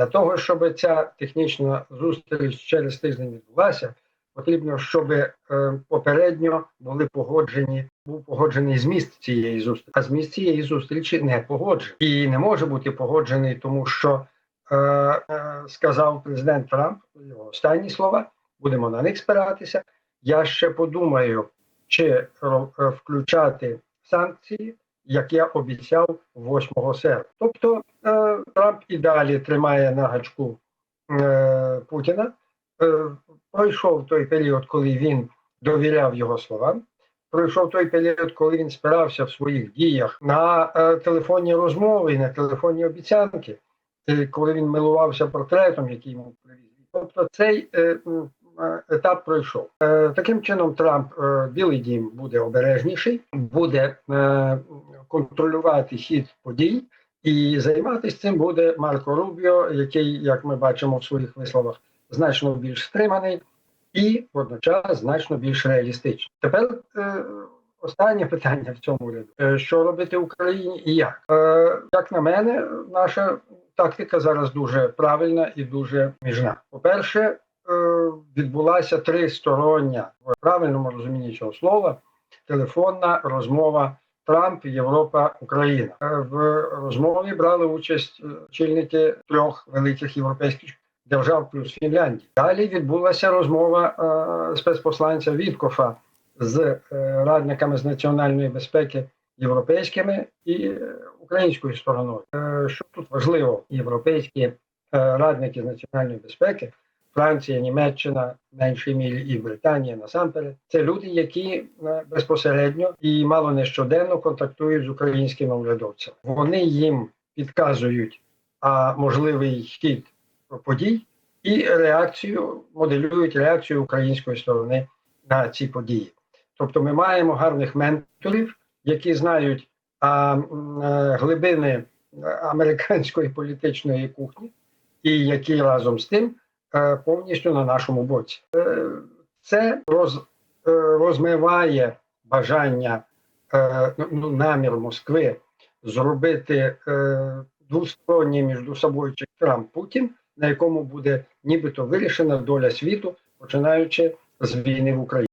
Для того, щоб ця технічна зустріч через тиждень відбулася, потрібно, щоб е, попередньо були погоджені, був погоджений зміст цієї зустрічі. А зміст цієї зустрічі не погоджений і не може бути погоджений, тому що е, е, сказав президент Трамп його останні слова. Будемо на них спиратися. Я ще подумаю, чи е, включати санкції, як я обіцяв 8 серпня. Тобто е, Трамп і далі тримає на гачку е, Путіна. Е, пройшов той період, коли він довіряв його словам. Пройшов той період, коли він спирався в своїх діях на е, телефонні розмови, на телефонні обіцянки, е, коли він милувався портретом, який йому привіз. Тобто цей е, етап пройшов. Таким чином, Трамп Білий Дім буде обережніший, буде контролювати хід подій, і займатися цим буде Марко Рубіо, який, як ми бачимо в своїх висловах, значно більш стриманий і водночас значно більш реалістичний. Тепер е, останнє питання в цьому ряду: Е, що робити Україні і як? Е, як на мене, наша тактика зараз дуже правильна і дуже міжна. По-перше, е, відбулася тристороння в правильному розумінні цього слова телефонна розмова Трамп, Європа, Україна. Е, В розмові брали участь е, очільники трьох великих європейських держав плюс Фінляндії. Далі відбулася розмова е, спецпосланця Віткофа з радниками з національної безпеки європейськими і українською стороною. Що тут важливо, європейські радники з національної безпеки. Франція, Німеччина, в меншій мірі і Британія насамперед. Це люди, які е, безпосередньо і мало не щоденно контактують з українськими урядовцями. Вони їм підказують а можливий хід подій і реакцію моделюють реакцію української сторони на ці події. Тобто, ми маємо гарних менторів, які знають а, е, глибини е, американської політичної кухні, і які разом з тим повністю на нашому боці. Е, Це роз, е, розмиває бажання е, ну, намір Москви зробити е, двосторонній між собою Трамп Путін, на якому буде нібито вирішена доля світу, починаючи з війни в Україні.